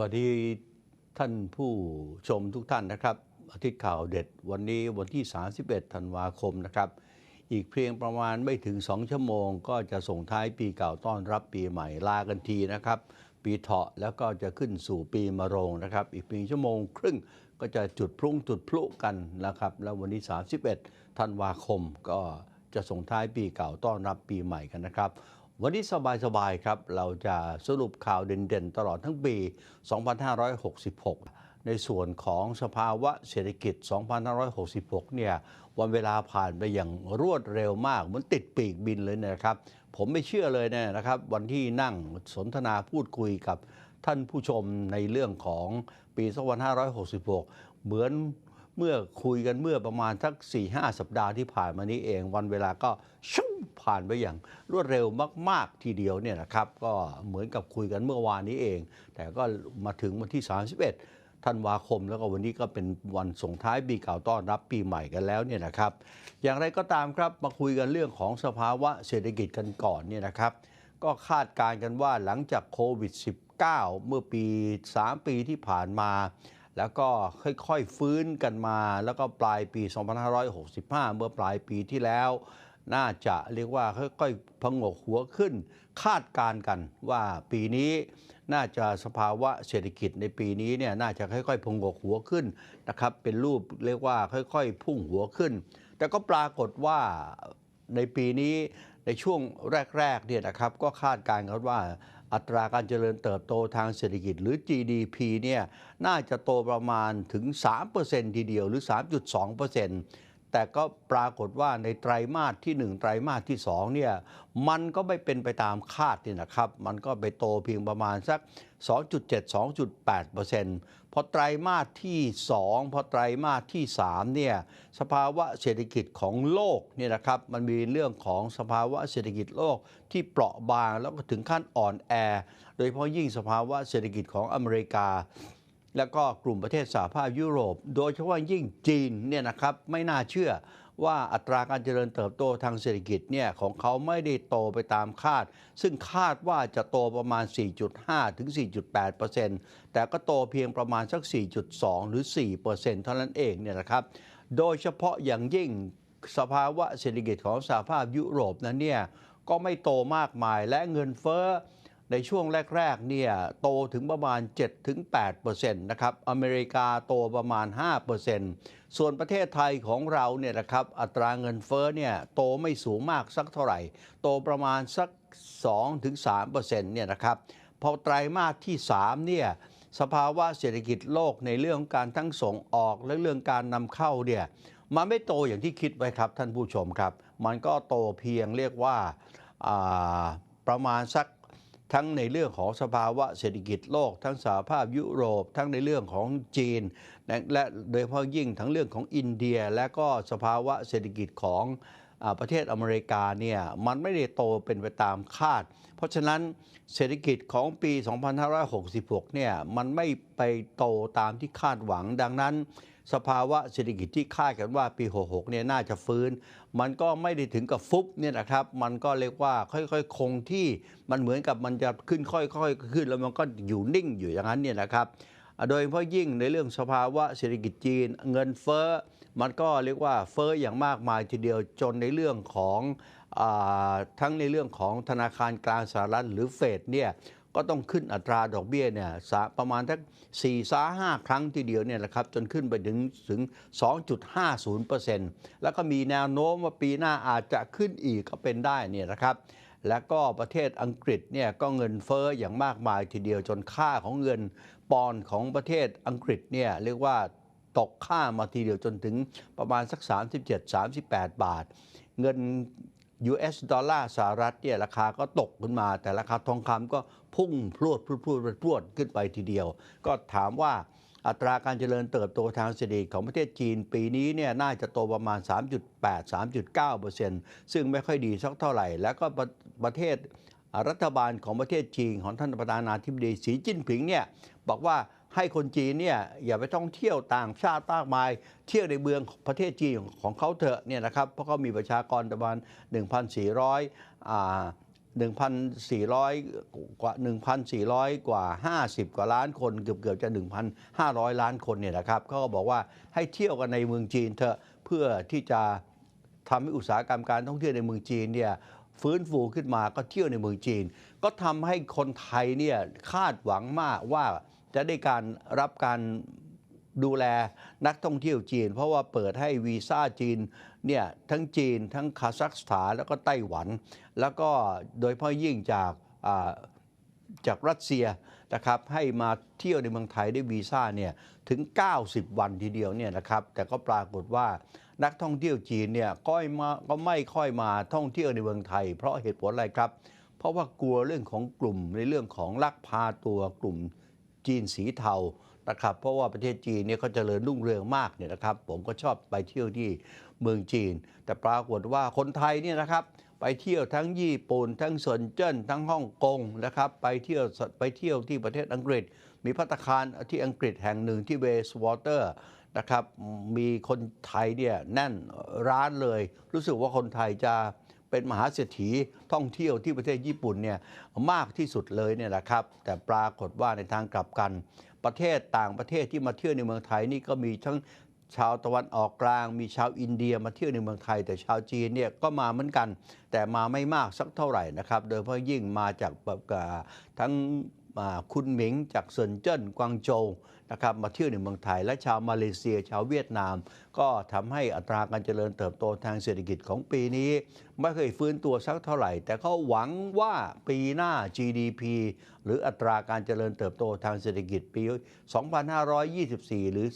วัสดีท่านผู้ชมทุกท่านนะครับ อาทิตย์ข่าวเด็ดวันนี้วันที่ 31 ธันวาคมนะครับ อีกเพียงประมาณไม่ถึง 2 ชั่วโมง ก็จะส่งท้ายปีเก่าต้อนรับปีใหม่ลากันทีนะครับ ปีเถาะแล้วก็จะขึ้นสู่ปีมะโรงนะครับ อีกเพียงชั่วโมงครึ่งก็จะจุดพรุ่งจุดพลุกันนะครับ แล้ววันนี้ 31 ธันวาคมก็จะส่งท้ายปีเก่าต้อนรับปีใหม่กันนะครับ วันนี้สบายๆครับ เราจะสรุปข่าวเด่นๆ ตลอดทั้งปี 2566 ในส่วนของสภาวะเศรษฐกิจ 2566 เนี่ย วันเวลาผ่านไปอย่างรวดเร็วมาก เหมือนติดปีกบินเลยนะครับ ผมไม่เชื่อเลยเนยนะครับ วันที่นั่งสนทนาพูดคุยกับท่านผู้ชมในเรื่องของปี 2566 เหมือน เมื่อคุยกันเมื่อประมาณสัก4-5สัปดาห์ที่ผ่านมานี้เอง วันเวลาก็ชุ่มผ่านไปอย่างรวดเร็วมาก ๆ ทีเดียวเนี่ยนะครับ ก็เหมือนกับคุยกันเมื่อวานนี้เอง แต่ก็มาถึงวันที่ 31ธันวาคมแล้วก็วันนี้ก็เป็นวันส่งท้ายปีเก่าต้อนรับปีใหม่กันแล้วเนี่ยนะครับ อย่างไรก็ตามครับมาคุยกันเรื่องของสภาวะเศรษฐกิจกันก่อนเนี่ยนะครับ ก็คาดการณ์กันว่าหลังจากโควิด -19 เมื่อปี 3 ปีที่ผ่านมา แล้วก็ค่อยๆฟื้นกันมา แล้วก็ปลายปี 2565 เมื่อปลายปีที่แล้ว น่าจะเรียกว่าค่อยๆพงกหัวขึ้น คาดการกันว่าปีนี้น่าจะสภาวะเศรษฐกิจในปีนี้เนี่ยน่าจะค่อยๆพงกหัวขึ้นนะครับเป็นรูปเรียกว่าค่อยๆ พุ่งหัวขึ้น แต่ก็ปรากฏว่าในปีนี้ในช่วงแรกๆเนี่ยนะครับก็คาดการณ์กันว่า อัตราการเจริญเติบโตทางเศรษฐกิจหรือ GDP เนี่ยน่าจะโตประมาณถึง 3%ทีเดียวหรือ 3.2% แต่ก็ปรากฏว่าในไตรมาสที่ 1 ไตรมาสที่2เนี่ยมันก็ไม่เป็นไปตามคาดนี่นะครับ มันก็ไปโตเพียงประมาณสัก 2.7-2.8%พอไตรมาสที่ 2 พอไตรมาสที่3เนี่ยสภาวะเศรษฐกิจของโลกเนี่ยนะครับมันมีเรื่องของสภาวะเศรษฐกิจโลกที่เปราะบางแล้วก็ถึงขั้นอ่อนแอ โดยเฉพาะยิ่งสภาวะเศรษฐกิจของอเมริกา แล้วก็กลุ่มประเทศสหภาพยุโรป โดยเฉพาะยิ่งจีนเนี่ยนะครับไม่น่าเชื่อว่าอัตราการเจริญเติบโตทางเศรษฐกิจเนี่ยของเขาไม่ได้โตไปตามคาด ซึ่งคาดว่าจะโตประมาณ 4.5 ถึง 4.8 แต่ก็โตเพียงประมาณสัก 4.2 หรือ 4 เท่านั้นเองเนี่ยนะครับ โดยเฉพาะอย่างยิ่งสภาวะเศรษฐกิจของสหภาพยุโรปนั้นเนี่ยก็ไม่โตมากมายและเงินเฟ้อ ในช่วงแรก ๆ เนี่ยโตถึงประมาณ 7-8%นะครับ อเมริกาโตประมาณ 5%ส่วนประเทศไทยของเราเนี่ยนะครับ อัตราเงินเฟ้อเนี่ยโตไม่สูงมากสักเท่าไหร่ โตประมาณสัก 2-3%เนี่ยนะครับ พอไตรมาสที่ 3 เนี่ยสภาวะเศรษฐกิจโลกในเรื่องการทั้งส่งออกและเรื่องการนำเข้าเนี่ยมันไม่โตอย่างที่คิดไว้ครับท่านผู้ชมครับ มันก็โตเพียงเรียกว่าประมาณสัก ทั้งในเรื่องของสภาวะเศรษฐกิจโลก ทั้งสหภาพยุโรป ทั้งในเรื่องของจีน และโดยเฉพาะยิ่งทั้งเรื่องของอินเดีย และก็สภาวะเศรษฐกิจของอประเทศอเมริกาเนี่ยมันไม่ได้โตเป็นไปตามคาด เพราะฉะนั้นเศรษฐกิจของปี 2566 เนี่ยมันไม่ไปโตตามที่คาดหวังดังนั้น สภาวะเศรษฐกิจที่คาดกันว่าปี 66 เนี่ยน่าจะฟื้น มันก็ไม่ได้ถึงกับฟุบเนี่ยนะครับ มันก็เรียกว่าค่อยๆ คงที่ มันเหมือนกับมันจะขึ้นค่อยๆ ขึ้น แล้วมันก็อยู่นิ่งอยู่อย่างนั้นเนี่ยนะครับ โดยเฉพาะยิ่งในเรื่องสภาวะเศรษฐกิจจีน เงินเฟ้อ มันก็เรียกว่าเฟ้ออย่างมากมายทีเดียว จนในเรื่องของอทั้งในเรื่องของธนาคารกลางสหรัฐหรือเฟดเนี่ย ก็ต้องขึ้นอัตราดอกเบี้ยเนี่ยสะประมาณทัก4 5 5ครั้งทีเดียวเนี่ยแหละครับจนขึ้นไปถึงถึง 2.50%แล้วก็มีแนวโน้มว่าปีหน้าอาจจะขึ้นอีกก็เป็นได้เนี่ยนะครับ แล้วก็ประเทศอังกฤษเนี่ยก็เงินเฟ้ออย่างมากมายทีเดียวจนค่าของเงินปอนของประเทศอังกฤษเนี่ยเรียกว่าตกค่ามาทีเดียวจนถึงประมาณสัก 37-38 บาท เงิน US ดอลลาร์สหรัฐเนี่ยราคาก็ตกขึ้นมา แต่ราคาทองคำก็พุ่งพรวดพรวดพรวดพรวดขึ้นไปทีเดียว ก็ถามว่าอัตราการเจริญเติบโตทางเศรษฐกิจของประเทศจีน ปีนี้เนี่ยน่าจะโตประมาณ 3.8 3.9ซึ่งไม่ค่อยดีสักเท่าไหร่ แล้วก็ประประเทศรัฐบาลของประเทศจีนของท่านประธานาธิบดีสีจิ้นผิงเนี่ยบอกว่า ให้คนจีนเนี่ยอย่าไปท่องเที่ยวต่างชาติมากมาย เที่ยวในเมืองประเทศจีนของเขาเถอะเนี่ยนะครับเพราะเขามีประชากรประมาณ 1,400อ่า1,400 กว่า 1,400 กว่า 50 กว่าล้านคน เกือบเกือบจะ 1,500 ล้านคนเนี่ยนะครับเขาก็บอกว่าให้เที่ยวกันในเมืองจีนเถอะเพื่อที่จะทำให้อุตสาหกรรมการท่องเที่ยวในเมืองจีนเนี่ยฟื้นฟูขึ้นมาก็เที่ยวในเมืองจีน ก็ทำให้คนไทยเนี่ยคาดหวังมากว่า จะได้การรับการดูแลนักท่องเที่ยวจีน เพราะว่าเปิดให้วีซ่าจีนเนี่ยทั้งจีนทั้งคาซัคสถานแล้วก็ไต้หวัน แล้วก็โดยเฉพาะยิ่งจากจากรัสเซียนะครับให้มาเที่ยวในเมืองไทยได้วีซ่าเนี่ยถึง 90 วันทีเดียวเนี่ยนะครับแต่ก็ปรากฏว่านักท่องเที่ยวจีนเนี่ยก็ไม่มาก็ไม่ค่อยมาท่องเที่ยวในเมืองไทย เพราะเหตุผลอะไรครับ เพราะว่ากลัวเรื่องของกลุ่มในเรื่องของลักพาตัวกลุ่ม จีนสีเทานะครับเพราะว่าประเทศจีนเนี่ยเขาเจริญรุ่งเรืองมากเนี่ยนะครับ ผมก็ชอบไปเที่ยวที่เมืองจีน แต่ปรากฏว่าคนไทยเนี่ยนะครับ ไปเที่ยวทั้งญี่ปุ่นทั้งเซินเจิ้นทั้งฮ่องกงนะครับ ไปเที่ยวไปเที่ยวที่ประเทศอังกฤษ มีพัตตาคารที่อังกฤษแห่งหนึ่งที่เวสวอเตอร์นะครับ มีคนไทยเนี่ยแน่นร้านเลย รู้สึกว่าคนไทยจะ เป็นมหาเศรษฐีท่องเที่ยวที่ประเทศญี่ปุ่นเนี่ยมากที่สุดเลยเนี่ยนะครับ แต่ปรากฏว่าในทางกลับกัน ประเทศต่างประเทศที่มาเที่ยวในเมืองไทยนี่ก็มีทั้งชาวตะวันออกกลาง มีชาวอินเดียมาเที่ยวในเมืองไทย แต่ชาวจีนเนี่ยก็มาเหมือนกัน แต่มาไม่มากสักเท่าไหร่นะครับ โดยเฉพาะยิ่งมาจากแบบทั้งคุณหมิงจากเซินเจิ้นกวางโจว นะครับมาเที่ยวในเมืองไทย และชาวมาเลเซีย ชาวเวียดนาม ก็ทำให้อัตราการเจริญเติบโตทางเศรษฐกิจของปีนี้ ไม่เคยฟื้นตัวสักเท่าไหร่ แต่เขาหวังว่าปีหน้า GDP หรืออัตราการเจริญเติบโตทางเศรษฐกิจปี 2524 หรือ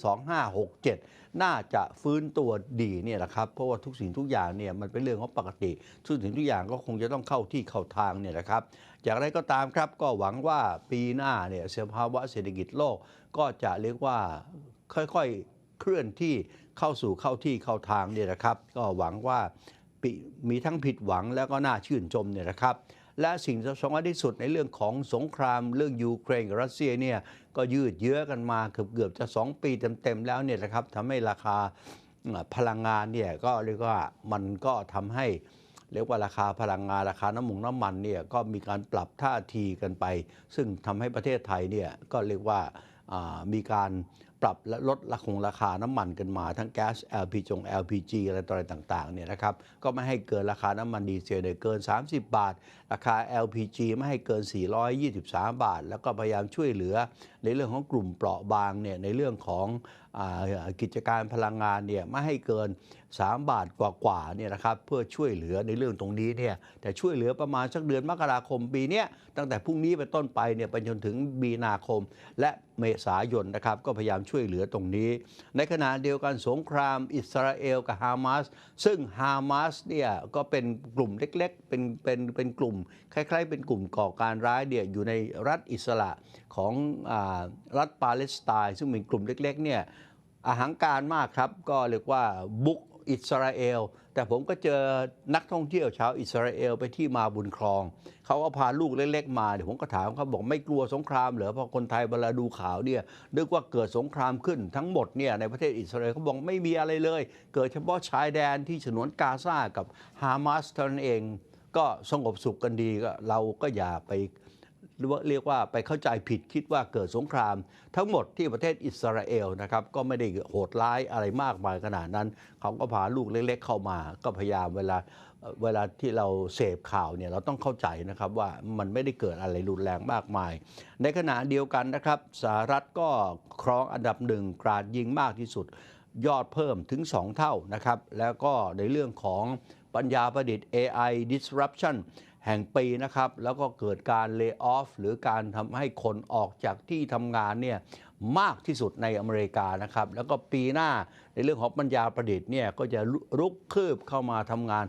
2567 น่าจะฟื้นตัวดีเนี่ยแหละครับเพราะว่าทุกสิ่งทุกอย่างเนี่ยมันเป็นเรื่องของปกติ ทุกสิ่งทุกอย่างก็คงจะต้องเข้าที่เข้าทางเนี่ยนะครับอย่างไรก็ตามครับก็หวังว่าปีหน้าเนี่ยสภาวะเศรษฐกิจโลก ก็จะเรียกว่าค่อยๆเคลื่อนที่เข้าสู่เข้าที่เข้าทางเนี่ยนะครับ ก็หวังว่ามีทั้งผิดหวังแล้วก็น่าชื่นชมเนี่ยนะครับ และสิ่งที่สำคัญที่สุดในเรื่องของสงครามเรื่องยูเครนกับรัสเซียเนี่ยก็ยืดเยื้อกันมาเกือบเกือบจะ 2 ปีเต็มๆแล้วเนี่ยนะครับทำให้ราคาพลังงานเนี่ยก็เรียกว่ามันก็ทำให้เรียกว่าราคาพลังงานราคาน้ำมันน้ำมันเนี่ยก็มีการปรับท่าทีกันไป ซึ่งทำให้ประเทศไทยเนี่ยก็เรียกว่า มีการปรับและลดราคงราคาน้ำมันกันมาทั้งแก๊ส LPG จง LPG อะไรต่ออะไรต่างๆเนี่ยนะครับก็ไม่ให้เกินราคาน้ำมันดีเซลเนี่ยเกิน 30 บาท ราคา LPG ไม่ให้เกิน 423 บาท แล้วก็พยายามช่วยเหลือ ในเรื่องของกลุ่มเปราะบางเนี่ยในเรื่องของอกิจการพลังงานเนี่ยไม่ให้เกิน 3 บาทกว่าๆเนี่ยนะครับเพื่อช่วยเหลือในเรื่องตรงนี้เนี่ยแต่ช่วยเหลือประมาณสักเดือนมกราคมปีนี้ตั้งแต่พรุ่งนี้เป็นต้นไปเนี่ยไปจนถึงมีนาคม และเมษายนนะครับก็พยายามช่วยเหลือตรงนี้ ในขณะเดียวกันสงครามอิสราเอลกับฮามาสซึ่งฮามาสเนี่ยก็เป็นกลุ่มเล็กๆเป็นเป็นเป็นกลุ่ม คล้ายๆ เป็นกลุ่มก่อการร้ายเนี่ยอยู่ในรัฐอิสระ ของอรัฐปาเลสไตน์ซึ่งเป็นกลุ่มเล็กๆเนี่ยอาหังการมากครับ ก็เรียกว่าบุกอิสราเอล แต่ผมก็เจอนักท่องเที่ยวชาวอิสราเอลไปที่มาบุญครอง เขาก็พาลูกเล็กๆมาเดี๋ยวผมก็ถามเขาบอกไม่กลัวสงครามเหรอพราะคนไทยเวลาดูข่าวเนี่ยนึกว่าเกิดสงครามขึ้นทั้งหมดเนี่ยในประเทศอิสราเอลเขาบอกไม่มีอะไรเลย เกิดเฉพาะชายแดนที่ฉนวนกาซากับฮามาสเท่านั้นเอง ก็สงบสุขกันดีก็เราก็อย่าไป หรือว่าเรียกว่าไปเข้าใจผิดคิดว่าเกิดสงคราม ทั้งหมดที่ประเทศอิสราเอลนะครับก็ไม่ได้โหดร้ายอะไรมากมายขนาดนั้น เขาก็พาลูกเล็ก ๆ เข้ามาก็พยายามเวลาเวลาที่เราเสพข่าวเนี่ยเราต้องเข้าใจนะครับว่ามันไม่ได้เกิดอะไรรุนแรงมากมาย ในขณะเดียวกันนะครับสหรัฐก็ครองอันดับหนึ่งกราดยิงมากที่สุด ยอดเพิ่มถึง 2 เท่านะครับแล้วก็ในเรื่องของปัญญาประดิษฐ์ AI disruption แห่งปีนะครับ แล้วก็เกิดการเลิกออฟหรือการทำให้คนออกจากที่ทำงานเนี่ยมากที่สุดในอเมริกานะครับ แล้วก็ปีหน้าในเรื่องของปัญญาประดิษฐ์เนี่ยก็จะลุกคืบเข้ามาทำงาน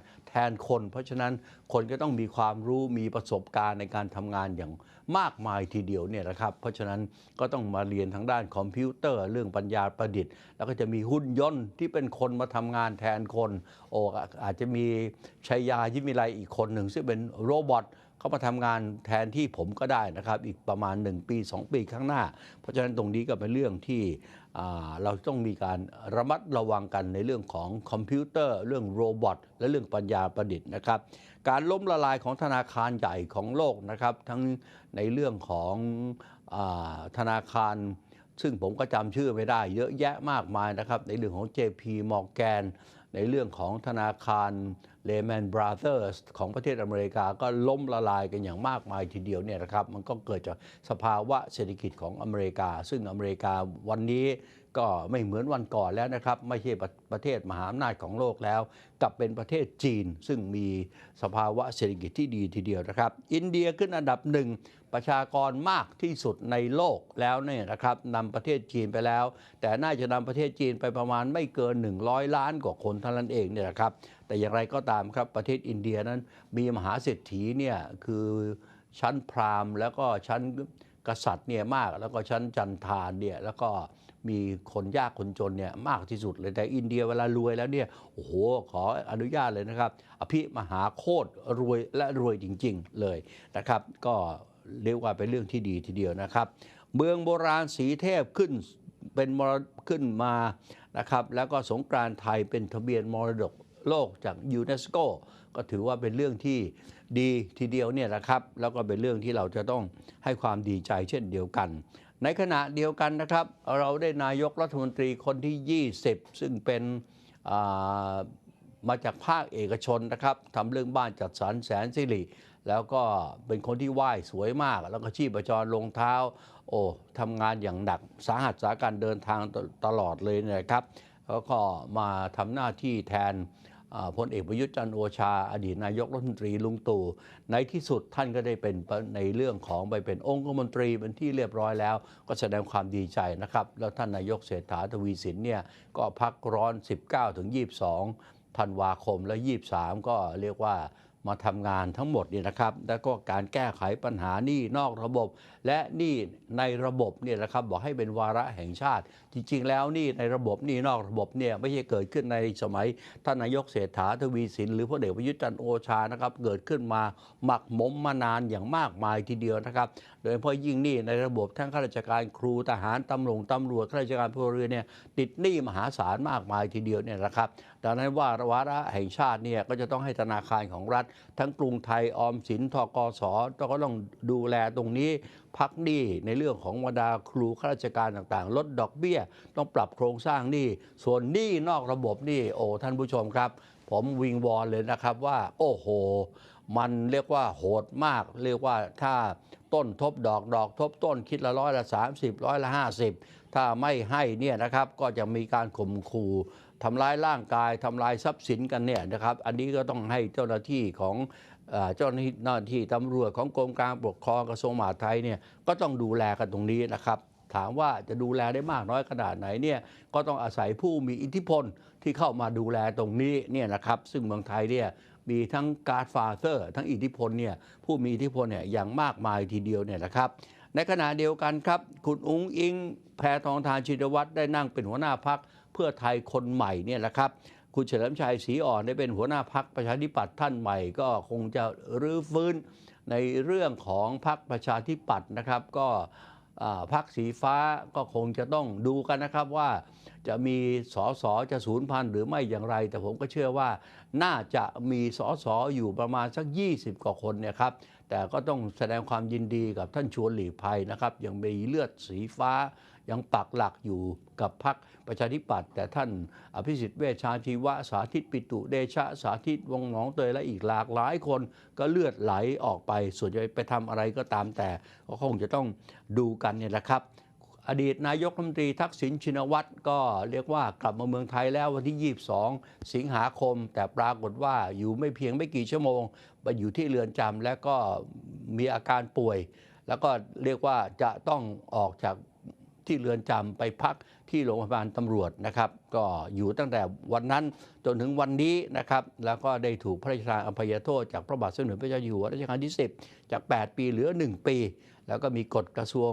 นคน เพราะฉะนั้นคนก็ต้องมีความรู้มีประสบการณ์ในการทำงานอย่างมากมายทีเดียวเนี่ยนะครับ เพราะฉะนั้นก็ต้องมาเรียนทางด้านคอมพิวเตอร์ เรื่องปัญญาประดิษฐ์ แล้วก็จะมีหุ่นยนต์ที่เป็นคนมาทำงานแทนคนโอ้อาจจะมีชัยยายิมิไลอีกคนหนึ่งซึ่งเป็นโรบอท เขามาทำงานแทนที่ผมก็ได้นะครับ อีกประมาณ 1 ปี 2 ปีข้างหน้า เพราะฉะนั้นตรงนี้ก็เป็นเรื่องที่เราต้องมีการระมัดระวังกันในเรื่องของคอมพิวเตอร์ เรื่องโรบอทและเรื่องปัญญาประดิษฐ์นะครับ การล้มละลายของธนาคารใหญ่ของโลกนะครับ ทั้งในเรื่องของอธนาคารซึ่งผมก็จำชื่อไม่ได้เยอะแยะมากมายนะครับ ในเรื่องของ JP Morgan ในเรื่องของธนาคาร Lehman Brothers ของประเทศอเมริกาก็ล้มละลายกันอย่างมากมายทีเดียวเนี่ยนะครับมันก็เกิดจากสภาวะเศรษฐกิจของอเมริกา ซึ่งอเมริกาวันนี้ ก็ไม่เหมือนวันก่อนแล้วนะครับ ไม่ใช่ประเทศมหาอำนาจของโลกแล้ว กลับเป็นประเทศจีน ซึ่งมีสภาวะเศรษฐกิจที่ดีทีเดียวนะครับ อินเดียขึ้นอันดับหนึ่งประชากรมากที่สุดในโลกแล้วเนี่ยนะครับนำประเทศจีนไปแล้ว แต่น่าจะนำประเทศจีนไปประมาณไม่เกิน 100 ล้านกว่าคนเท่านั้นเองเนี่ยนะครับ แต่อย่างไรก็ตามครับประเทศอินเดียนั้นมีมหาเศรษฐีเนี่ยคือชั้นพราหมณ์แล้วก็ชั้นกษัตริย์เนี่ยมากแล้วก็ชั้นจันทานเนี่ยแล้วก็ มีคนยากคนจนเนี่ยมากที่สุดเลยแต่อินเดียเวลารวยแล้วเนี่ยโอ้โหขออนุญาตเลยนะครับ อภิมหาโคตรรวยและรวยจริง ๆเลยนะครับ ก็เรียกว่าเป็นเรื่องที่ดีทีเดียวนะครับ เมืองโบราณสีเทพขึ้นเป็นมรขึ้นมานะครับ แล้วก็สงกรานต์ไทยเป็นทะเบียนมรดกโลกจากยูเนสโกก็ถือว่าเป็นเรื่องที่ดีทีเดียวเนี่ยนะครับ แล้วก็เป็นเรื่องที่เราจะต้องให้ความดีใจเช่นเดียวกัน ในขณะเดียวกันนะครับ เราได้นายกรัฐมนตรีคนที่ 20 ซึ่งเป็นามาจากภาคเอกชนนะครับทำเรื่องบ้านจัดสรรแสนสิริแล้วก็เป็นคนที่ไหว้สวยมาก แล้วก็ชีพจรลงเท้า โอ้ทำงานอย่างหนักสาหัสสาการเดินทางตตลอดเลยนะครับแล้วก็มาทำหน้าที่แทน พลเอกประยุทธ์จันโอชา อดีตนายกรัฐมนตรีลุงตู่ในที่สุดท่านก็ได้เป็นในเรื่องของไปเป็นองค์มนตรีเป็นที่เรียบร้อยแล้ว ก็แสดงความดีใจนะครับ แล้วท่านนายกเศรษฐาทวีสินเนี่ยก็พักร้อน 19ถึง22ธันวาคมและ 23 ก็เรียกว่า มาทำงานทั้งหมดเนี่ยนะครับ แล้วก็การแก้ไขปัญหาหนี้นอกระบบ และหนี้ในระบบเนี่ยนะครับบอกให้เป็นวาระแห่งชาติ จริง ๆ แล้วหนี้ในระบบหนี้นอกระบบเนี่ยไม่ใช่เกิดขึ้นในสมัยท่านนายกเศรษฐาทวีสิน หรือพลเอกประยุทธ์จันทร์โอชานะครับเกิดขึ้นมาหมักหมมมานานอย่างมากมายทีเดียวนะครับ ดยเฉพาะยิ่งหนี้ในระบบทั้งข้าราชการครูทหารตำรวจตำรวจข้าราชการพลเรือนเนี่ยติดหนี้มหาศาลมากมายทีเดียวเนี่ยนะครับ ดังนั้นว่าวาระแห่งชาติเนี่ยก็จะต้องให้ธนาคารของรัฐ ทั้งกรุงไทยออมสินทกสก็ต้องดูแลตรงนี้พักหนี้ในเรื่องของบรรดาครูข้าราชการต่างๆ ลดดอกเบี้ย ต้องปรับโครงสร้างหนี้ส่วนหนี้นอกระบบหนี่โอ้ท่านผู้ชมครับ ผมวิงวอนเลยนะครับว่า โอ้โห มันเรียกว่าโหดมาก เรียกว่าถ้าต้นทบดอกดอกทบต้นคิดละร้อยละ 30ร้อยละ 50 ถ้าไม่ให้เนี่ยนะครับก็จะมีการข่มขู่ทำร้ายร่างกายทำลายทรัพย์สินกันเนี่ยนะครับอันนี้ก็ต้องให้เจ้าหน้าที่ของเจ้าหน้าที่หน้าที่ตำรวจของกรมการปกครองกระทรวงมหาดไทยเนี่ยก็ต้องดูแลกันตรงนี้นะครับ ถามว่าจะดูแลได้มากน้อยขนาดไหนเนี่ยก็ต้องอาศัยผู้มีอิทธิพลที่เข้ามาดูแลตรงนี้เนี่ยนะครับ ซึ่งเมืองไทยเนี่ย มีทั้งการ์ดฟาเซอร์ทั้งอิทธิพลเนี่ยผู้มีอิทธิพลเนี่ยอย่างมากมายทีเดียวเนี่ยนะครับ ในขณะเดียวกันครับ คุณอุ้งอิง แพทองทานชินวัตรได้นั่งเป็นหัวหน้าพักเพื่อไทยคนใหม่เนี่ยนะครับคุณเฉลิมชัยศรีอ่อนได้เป็นหัวหน้าพักประชาธิปัตย์ท่านใหม่ ก็คงจะรื้อฟื้นในเรื่องของพักประชาธิปัตย์นะครับ ก็ พักสีฟ้าก็คงจะต้องดูกันนะครับว่าจะมีสอสอจะศูนย์พันหรือไม่อย่างไร แต่ผมก็เชื่อว่าน่าจะมีสอสออยู่ประมาณสัก 20 กว่าคนเนี่ยครับ แต่ก็ต้องแสดงความยินดีกับท่านชวนหลีภัยนะครับ ยังมีเลือดสีฟ้า ยังปักหลักอยู่กับพรรคประชาธิปัตย์แต่ท่านอภิสิทธิ์เวชชาชีวะสาธิตปิตุเดชะสาธิตวงหนองเตยและอีกหลากหลายคนก็เลือดไหลออกไป ส่วนจะไปทำอะไรก็ตามแต่ก็คงจะต้องดูกันเนี่ยแหละครับอดีตนายกรัฐมนตรีทักษิณชินวัตรก็เรียกว่ากลับมาเมืองไทยแล้ววันที่ 22 สิงหาคม แต่ปรากฏว่าอยู่ไม่เพียงไม่กี่ชั่วโมงไปอยู่ที่เรือนจำและก็มีอาการป่วย แล้วก็เรียกว่าจะต้องออกจาก ที่เรือนจำไปพักที่โรงพยาบาลตำรวจนะครับ ก็อยู่ตั้งแต่วันนั้นจนถึงวันนี้นะครับ แล้วก็ได้ถูกพระราชทานอภัยโทษจากพระบาทสมเด็จพระเจ้าอยู่หัวรัชกาลที่ 10 จาก 8 ปีเหลือ 1 ปี แล้วก็มีกฎกระทรวง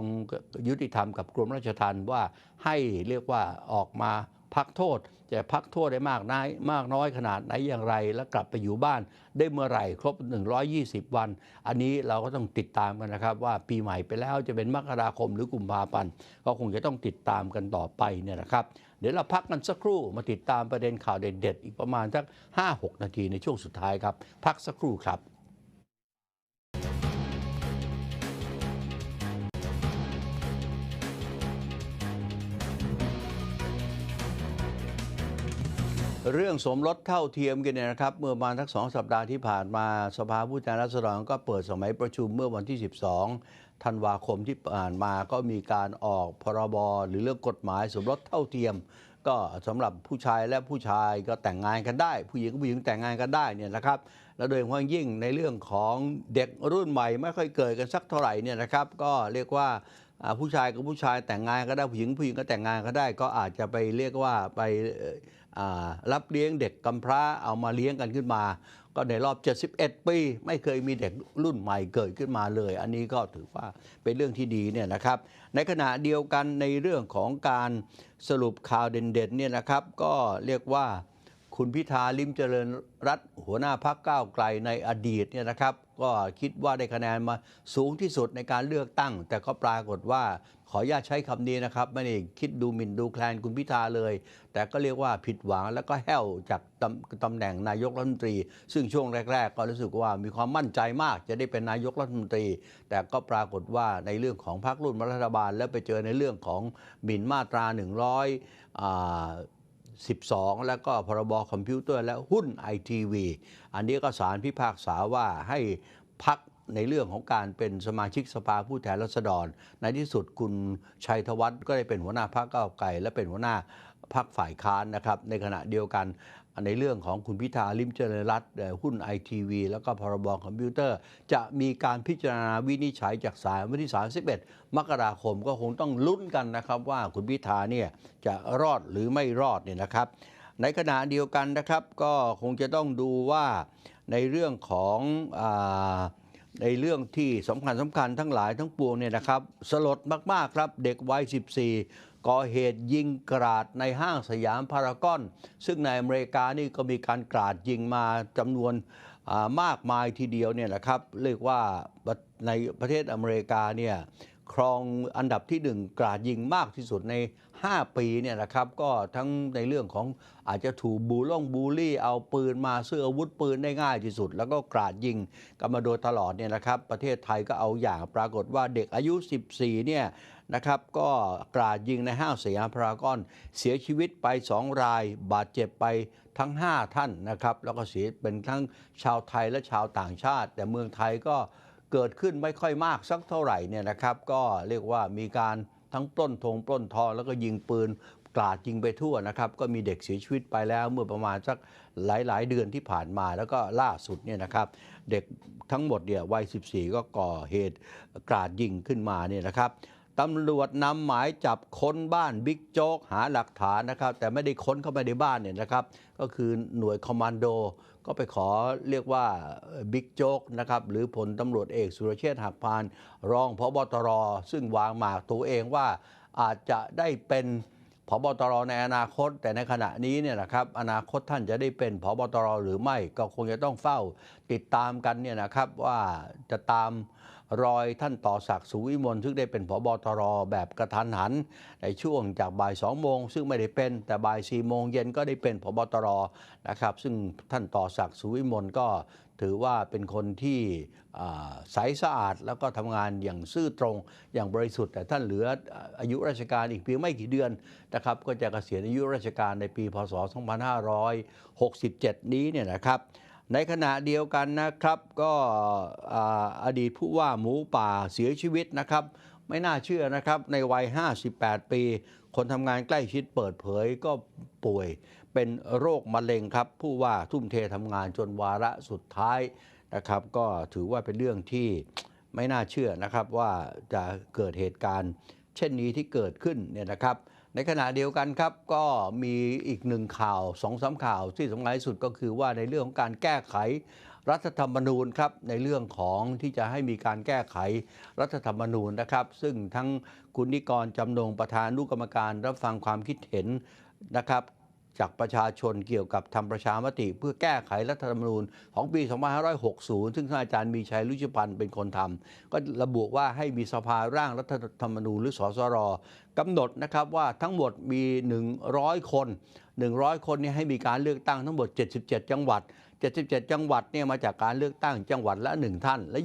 ยุติธรรมกับกรมราชทัณฑ์ว่าให้เรียกว่าออกมาพักโทษจะพักโทษได้มากน้อยมากน้อยขนาดไหนอย่างไร แล้วกลับไปอยู่บ้านได้เมื่อไหร่ครบ 120 วัน อันนี้เราก็ต้องติดตามกันนะครับว่าปีใหม่ไปแล้วจะเป็นมกราคมหรือกุมภาพันธ์ก็คงจะต้องติดตามกันต่อไปเนี่ยนะครับเดี๋ยวเราพักกันสักครู่มาติดตามประเด็นข่าวเด็ดๆอีกประมาณสัก5-6 นาทีในช่วงสุดท้ายครับ พักสักครู่ครับ เรื่องสมรสเท่าเทียมกันเนี่ยนะครับ เมื่อมาทักสองสัปดาห์ที่ผ่านมาสภาผู้แทนราษฎรก็เปิดสมัยประชุมเมื่อวันที่ 12 ธันวาคมที่ผ่านมาก็มีการออกพรบหรือเรื่องกฎหมายสมรสเท่าเทียม ก็สำหรับผู้ชายและผู้ชายก็แต่งงานกันได้ ผู้หญิงกับผู้หญิงแต่งงานกันได้เนี่ยนะครับแล้วโดยเฉพาะยิ่งในเรื่องของเด็กรุ่นใหม่ไม่ค่อยเกิดกันสักเท่าไหร่เนี่ยนะครับ ก็เรียกว่าผู้ชายกับผู้ชายแต่งงานก็ได้ผู้หญิงผู้หญิงก็แต่งงานก็ได้ ก็อาจจะไปเรียกว่าไป รับเลี้ยงเด็กกำพร้าเอามาเลี้ยงกันขึ้นมา ก็ในรอบ 71 ปี ไม่เคยมีเด็กรุ่นใหม่เกิดขึ้นมาเลย อันนี้ก็ถือว่าเป็นเรื่องที่ดีเนี่ยนะครับ ในขณะเดียวกันในเรื่องของการสรุปข่าวเด่นๆเนี่ยนะครับ ก็เรียกว่า คุณพิธาลิมเจริญรัตหัวหน้าพักก้าวไกลในอดีตเนี่ยนะครับ ก็คิดว่าได้คะแนนมาสูงที่สุดในการเลือกตั้ง แต่ก็ปรากฏว่าขออนุญาตใช้คำนี้นะครับ ไม่ได้คิดดูหมิ่นดูแคลนคุณพิธาเลย แต่ก็เรียกว่าผิดหวังแล้วก็แห้วจากตำตำแหน่งนายกรัฐมนตรี ซึ่งช่วงแรก ๆ ก็รู้สึกว่ามีความมั่นใจมากจะได้เป็นนายกรัฐมนตรี แต่ก็ปรากฏว่าในเรื่องของพรรครุ่นรัฐบาล แล้วไปเจอในเรื่องของหมิ่นมาตรา100อ่า 12 แล้วก็พรบคอมพิวเตอร์และหุ้นไอทีวีอันนี้ก็สารพิพากษาว่าให้พักในเรื่องของการเป็นสมาชิกสภาผู้แทนราษฎร ในที่สุดคุณชัยธวัฒน์ก็ได้เป็นหัวหน้าพรรคก้าวไกล และเป็นหัวหน้าพรรคฝ่ายค้านนะครับ ในขณะเดียวกัน ในเรื่องของคุณพิธาลิมเจริญรัตหุ้นไอทีวีแล้วก็พรบคอมพิวเตอร์ จะมีการพิจารณาวินิจฉัยจากศาลวันที่ 31 มกราคมก็คงต้องลุ้นกันนะครับ ว่าคุณพิธาเนี่ยจะรอดหรือไม่รอดเนี่ยนะครับ ในขณะเดียวกันนะครับก็คงจะต้องดูว่าในเรื่องของอในเรื่องที่สำคัญสำคัญทั้งหลายทั้งปวงเนี่ยนะครับ สลดมาก ๆ ครับ เด็กวัย 14 ก่อเหตุยิงกราดในห้างสยามพารากอน ซึ่งในอเมริกานี่ก็มีการกราดยิงมาจำนวนมากมายทีเดียวเนี่ยนะครับเรียกว่าในประเทศอเมริกาเนี่ยครองอันดับที่หนึ่งกราดยิงมากที่สุดใน 5 ปีเนี่ยนะครับก็ทั้งในเรื่องของอาจจะถูกบูล่งบูลลี่ เอาปืนมาซื้ออาวุธปืนได้ง่ายที่สุด แล้วก็กราดยิงกันมาโดยตลอดเนี่ยนะครับ ประเทศไทยก็เอาอย่างปรากฏว่าเด็กอายุ 14 เนี่ยนะครับก็กราดยิงในห้างสยามพารากอนเสียชีวิตไป 2 ราย บาดเจ็บไปทั้ง 5 ท่านนะครับแล้วก็เสียเป็นทั้งชาวไทยและชาวต่างชาติ แต่เมืองไทยก็เกิดขึ้นไม่ค่อยมากสักเท่าไหร่เนี่ยนะครับ ก็เรียกว่ามีการ ทั้งปล้นทงปล้นทองแล้วก็ยิงปืนกราดยิงไปทั่วนะครับ ก็มีเด็กเสียชีวิตไปแล้วเมื่อประมาณสักหลาย ๆ เดือนที่ผ่านมาแล้วก็ล่าสุดเนี่ยนะครับ เด็กทั้งหมดเนี่ยวัย 14 ก็ก่อเหตุกราดยิงขึ้นมาเนี่ยนะครับตำรวจนำหมายจับค้นบ้านบิ๊กโจ๊กหาหลักฐานนะครับ แต่ไม่ได้ค้นเข้าไปในบ้านเนี่ยนะครับ ก็คือหน่วยคอมมานโด ก็ไปขอเรียกว่าบิ๊กโจ๊กนะครับหรือผลตำรวจเอกสุรเชษฐ์หักพานรองพบตร ซึ่งวางหมากตัวเองว่าอาจจะได้เป็นพบตรในอนาคต แต่ในขณะนี้เนี่ยนะครับอนาคตท่านจะได้เป็นพบตรหรือไม่ก็คงจะต้องเฝ้าติดตามกันเนี่ยนะครับว่าจะตาม รอยท่านต่อศักดิ์สุวิมลซึ่งได้เป็นผบตรแบบกระทันหัน ในช่วงจากบ่าย2โมงซึ่งไม่ได้เป็นแต่บ่าย4โมงเย็นก็ได้เป็นผบตรนะครับซึ่งท่านต่อศักดิ์สุวิมลก็ถือว่าเป็นคนที่ใสสะอาดแล้วก็ทำงานอย่างซื่อตรงอย่างบริสุทธิ์ แต่ท่านเหลืออายุราชการอีกเพียงไม่กี่เดือนนะครับก็จะเกษียณอายุราชการในปีพศ 2567 นี้เนี่ยนะครับ ในขณะเดียวกันนะครับ ก็อดีตผู้ว่าหมูป่าเสียชีวิตนะครับ ไม่น่าเชื่อนะครับ ในวัย 58 ปี คนทำงานใกล้ชิดเปิดเผยก็ป่วยเป็นโรคมะเร็งครับ ผู้ว่าทุ่มเททำงานจนวาระสุดท้ายนะครับ ก็ถือว่าเป็นเรื่องที่ไม่น่าเชื่อนะครับว่าจะเกิดเหตุการณ์ เช่นนี้ที่เกิดขึ้นเนี่ยนะครับ ในขณะเดียวกันครับก็มีอีกหนึ่งข่าวสองสามข่าวที่สำคัญที่สุดก็คือว่าในเรื่องของการแก้ไขรัฐธรรมนูญครับในเรื่องของที่จะให้มีการแก้ไขรัฐธรรมนูญนะครับ ซึ่งทั้งคุณนิกรจำนงประธานนุกรรมการรับฟังความคิดเห็นนะครับ จากประชาชนเกี่ยวกับทำประชามติ เพื่อแก้ไขรัฐธรรมนูญของปี 2560 ซึ่งท่านอาจารย์มีชัยรุชิพันธ์เป็นคนทำก็ระบุว่าให้มีสภาร่างรัฐธรรมนูญหรือสสรกำหนดนะครับว่าทั้งหมดมี 100 คน 100 คนนี่ให้มีการเลือกตั้งทั้งหมด 77 จังหวัด 77 จังหวัดเนี่ยมาจากการเลือกตั้งจังหวัดละ 1 ท่านและ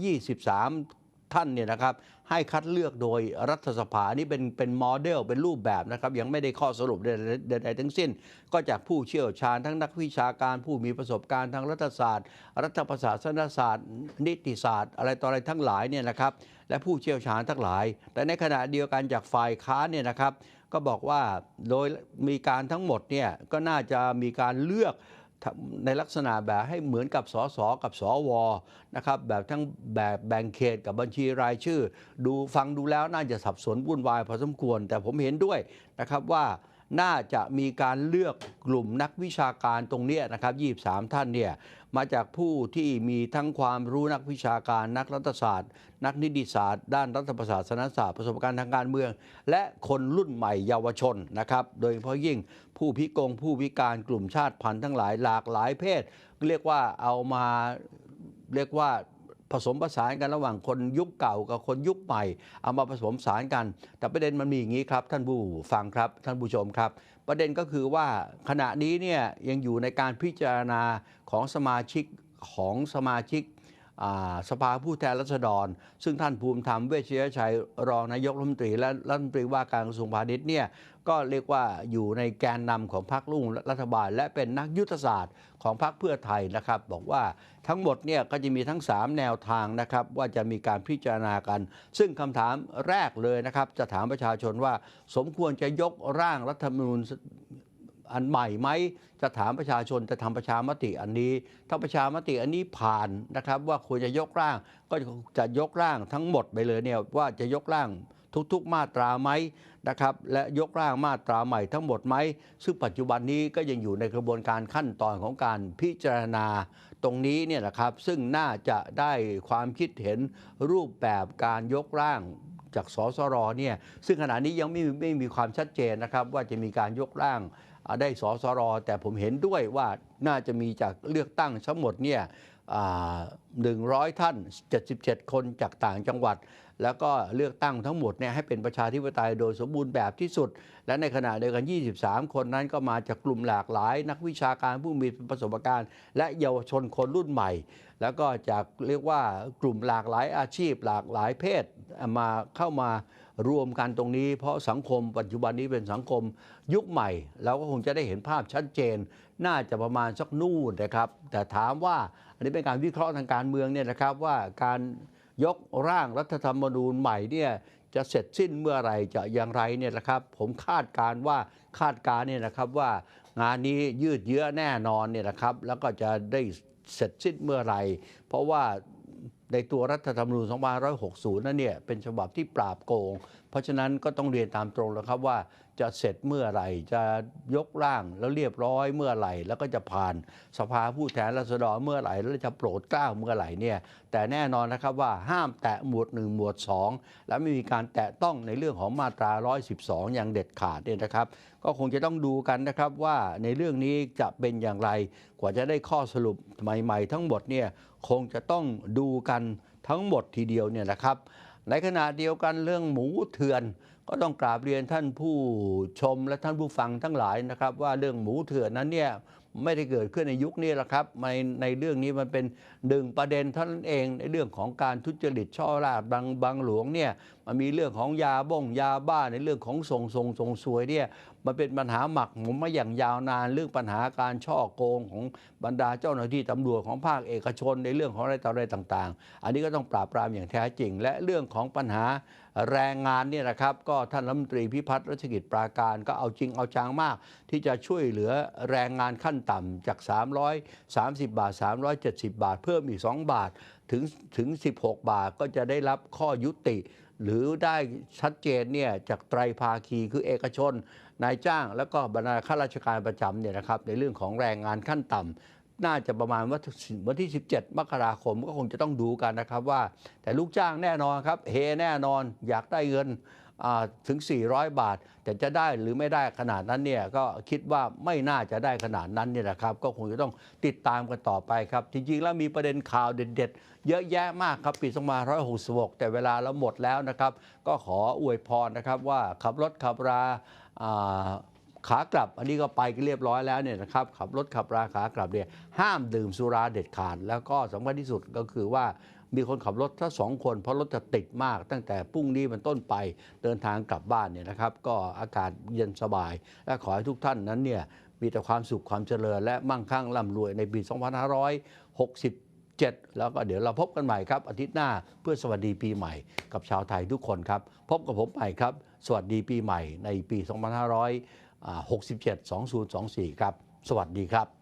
23 ท่านเนี่ยนะครับให้คัดเลือกโดยรัฐสภานี่เป็นเป็นโมเดลเป็นรูปแบบนะครับ ยังไม่ได้ข้อสรุปใดๆใดๆทั้งสิ้น ก็จากผู้เชี่ยวชาญทั้งนักวิชาการผู้มีประสบการณ์ทางรัฐศาสตร์ รัฐประศาสนศาสตร์ นิติศาสตร์ อะไรต่ออะไรทั้งหลายเนี่ยนะครับ และผู้เชี่ยวชาญทั้งหลาย แต่ในขณะเดียวกันจากฝ่ายค้านเนี่ยนะครับ ก็บอกว่าโดยมีการทั้งหมดเนี่ยก็น่าจะมีการเลือก ในลักษณะแบบให้เหมือนกับสสกับสวนะครับแบบทั้งแบบแบ่งเขตกับบัญชีรายชื่อ ดูฟังดูแล้วน่าจะสับสนวุ่นวายพอสมควร แต่ผมเห็นด้วยนะครับว่า น่าจะมีการเลือกกลุ่มนักวิชาการตรงนี้นะครับ 23 ท่านเนี่ยมาจากผู้ที่มีทั้งความรู้นักวิชาการนักรัฐศาสตร์ นักนิติศาสตร์ ด้านรัฐประศาสนศาสตร์ประสบการณ์ทางการเมือง และคนรุ่นใหม่เยาวชนนะครับ โดยเฉพาะยิ่งผู้พิกงผู้พิการกลุ่มชาติพันธุ์ทั้งหลายหลากหลายเพศ เรียกว่าเอามาเรียกว่า ผสมผสานกันระหว่างคนยุคเก่ากับคนยุคใหม่ เอามาผสมผสานกัน แต่ประเด็นมันมีอย่างนี้ครับ ท่านผู้ฟังครับท่านผู้ชมครับ ประเด็นก็คือว่าขณะนี้เนี่ยยังอยู่ในการพิจารณาของสมาชิกของสมาชิกสภาผู้แทนราษฎร ซึ่งท่านภูมิธรรมเวชยชัยรองนายกรัฐมนตรีและรัฐมนตรีว่าการกระทรวงพาณิชย์เนี่ย ก็เรียกว่าอยู่ในแกนนำของพรรครุ่งรัฐบาล และเป็นนักยุทธศาสตร์ของพรรคเพื่อไทยนะครับ บอกว่าทั้งหมดเนี่ยก็จะมีทั้ง 3 แนวทางนะครับ ว่าจะมีการพิจารณากัน ซึ่งคำถามแรกเลยนะครับ จะถามประชาชนว่าสมควรจะยกร่างรัฐธรรมนูญอันใหม่ไหมจะถามประชาชนจะทำประชามติอันนี้ ถ้าประชามติอันนี้ผ่านนะครับ ว่าควรจะยกร่างก็จะยกร่างทั้งหมดไปเลยเนี่ยว่าจะยกร่าง ทุกๆมาตราไหมนะครับและยกร่างมาตราใหม่ทั้งหมดไหม ซึ่งปัจจุบันนี้ก็ยังอยู่ในกระบวนการขั้นตอนของการพิจารณาตรงนี้เนี่ยนะครับซึ่งน่าจะได้ความคิดเห็นรูปแบบการยกร่างจากสสรเนี่ยซึ่งขณะนี้ยังไม่ไม่มีความชัดเจนนะครับ ว่าจะมีการยกร่างได้สสรแต่ผมเห็นด้วยว่าน่าจะมีจากเลือกตั้งทั้งหมดเนี่ยหนึ่งร้อยท่าน 77 คนจากต่างจังหวัด แล้วก็เลือกตั้งทั้งหมดเนี่ยให้เป็นประชาธิปไตยโดยสมบูรณ์แบบที่สุด และในขณะเดียวกัน 23 คนนั้นก็มาจากกลุ่มหลากหลาย นักวิชาการผู้มีประสบการณ์ และเยาวชนคนรุ่นใหม่ แล้วก็จากเรียกว่ากลุ่มหลากหลายอาชีพ หลากหลายเพศมาเข้ามารวมกันตรงนี้ เพราะสังคมปัจจุบันนี้เป็นสังคมยุคใหม่ เราก็คงจะได้เห็นภาพชัดเจน น่าจะประมาณสักนู่นนะครับ แต่ถามว่าอันนี้เป็นการวิเคราะห์ทางการเมืองเนี่ยนะครับว่าการ ยกร่างรัฐธรรมนูญใหม่เนี่ยจะเสร็จสิ้นเมื่อไรจะอย่างไรเนี่ยนะครับ ผมคาดการว่าคาดการเนี่ยนะครับว่างานนี้ยืดเยื้อแน่นอนเนี่ยนะครับ แล้วก็จะได้เสร็จสิ้นเมื่อไรเพราะว่า ในตัวรัฐธรรมนูญ2560 นั้นเนี่ยเป็นฉบับที่ปราบโกง เพราะฉะนั้นก็ต้องเรียนตามตรงแล้วครับว่าจะเสร็จเมื่อไหร่ จะยกร่างแล้วเรียบร้อยเมื่อไหร่ แล้วก็จะผ่านสภาผู้แทนราษฎรเมื่อไหร่ แล้วจะโปรดเกล้าเมื่อไหร่เนี่ยแต่แน่นอนนะครับว่าห้ามแตะหมวด 1 หมวด 2 และไม่มีการแตะต้องในเรื่องของมาตรา 112 อย่างเด็ดขาดเนี่ยนะครับ ก็คงจะต้องดูกันนะครับว่าในเรื่องนี้จะเป็นอย่างไรกว่าจะได้ข้อสรุปใหม่ ๆ ทั้งหมดเนี่ย คงจะต้องดูกันทั้งหมดทีเดียวเนี่ยนะครับ ในขณะเดียวกันเรื่องหมูเถื่อน ก็ต้องกราบเรียนท่านผู้ชมและท่านผู้ฟังทั้งหลายนะครับ ว่าเรื่องหมูเถื่อนนั้นเนี่ย ไม่ได้เกิดขึ้นในยุคนี้หรอกครับในในเรื่องนี้มันเป็นหนึ่งประเด็นเท่านั้นเองในเรื่องของการทุจริตช่อราบบางบางหลวงเนี่ยมันมีเรื่องของยาบ้งยาบ้าในเรื่องของส่งส่งส่งสวยเนี่ยมันเป็นปัญหาหมักหมมมาอย่างยาวนานเรื่องปัญหาการช่อโกงของบรรดาเจ้าหน้าที่ตำรวจของภาคเอกชนในเรื่องของอะไรต่ออะไรต่าง ๆ อันนี้ก็ต้องปราบปรามอย่างแท้จริง และเรื่องของปัญหา แรงงานเนี่ยนะครับก็ท่านรัฐมนตรีพิพัฒน์รัชกิจปราการก็เอาจริงเอาจังมาก ที่จะช่วยเหลือแรงงานขั้นต่ำจาก 330 บาท 370 บาท เพิ่มอีก 2 บาทถึงถึง 16 บาทก็จะได้รับข้อยุติ หรือได้ชัดเจนเนี่ยจากไตรภาคีคือเอกชนนายจ้าง แล้วก็บรรดาข้าราชการประจำเนี่ยนะครับในเรื่องของแรงงานขั้นต่ำ น่าจะประมาณวันที่ 17 มกราคมก็คงจะต้องดูกันนะครับว่า แต่ลูกจ้างแน่นอนครับเฮแน่นอนอยากได้เงินถึง 400 บาท แต่จะได้หรือไม่ได้ขนาดนั้นเนี่ยก็คิดว่าไม่น่าจะได้ขนาดนั้นเนี่ยนะครับ ก็คงจะต้องติดตามกันต่อไปครับ จริงๆ แล้วมีประเด็นข่าวเด็ดๆ เยอะแยะมากครับ ปี2566 แต่เวลาเราหมดแล้วนะครับ ก็ขออวยพรนะครับว่าขับรถขับรา ขากลับอันนี้ก็ไปกันเรียบร้อยแล้วเนี่ยนะครับขับรถขับราขากลับเนี่ยห้ามดื่มสุราเด็ดขาด แล้วก็สำคัญที่สุดก็คือว่ามีคนขับรถถ้าสองคนเพราะรถจะติดมาก ตั้งแต่พรุ่งนี้เป็นต้นไปเดินทางกลับบ้านเนี่ยนะครับ ก็อากาศเย็นสบาย และขอให้ทุกท่านนั้นเนี่ยมีแต่ความสุขความเจริญ และมั่งคั่งร่ำรวยในปี 2567 แล้วก็เดี๋ยวเราพบกันใหม่ครับ อาทิตย์หน้าเพื่อสวัสดีปีใหม่กับชาวไทยทุกคนครับ พบกับผมใหม่ครับ สวัสดีปีใหม่ในปี 2567 2024 ครับ สวัสดีครับ